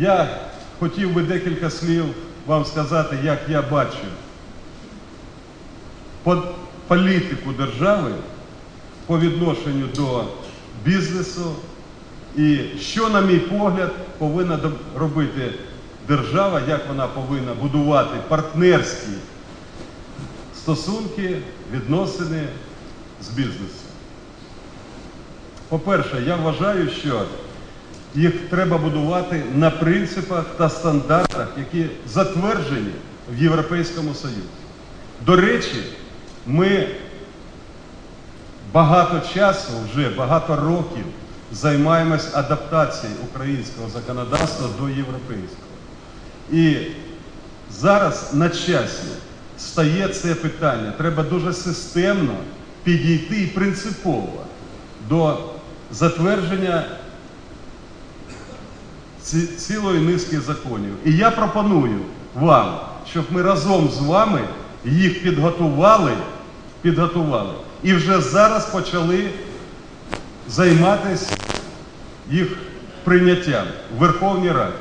Я хотів би декілька слів вам сказати, як я бачу по- політику держави по відношенню до бізнесу і що, на мій погляд, повинна робити держава, як вона повинна будувати партнерські стосунки, відносини з бізнесом. По-перше, я вважаю, що їх треба будувати на принципах та стандартах, які затверджені в Європейському Союзі. До речі, ми багато часу, вже багато років займаємось адаптацією українського законодавства до європейського. І зараз на часі стає це питання. Треба дуже системно підійти і принципово до затвердження ці- цілої низки законів. І я пропоную вам, щоб ми разом з вами їх підготували, підготували і вже зараз почали займатися їх прийняттям в Верховній Раді.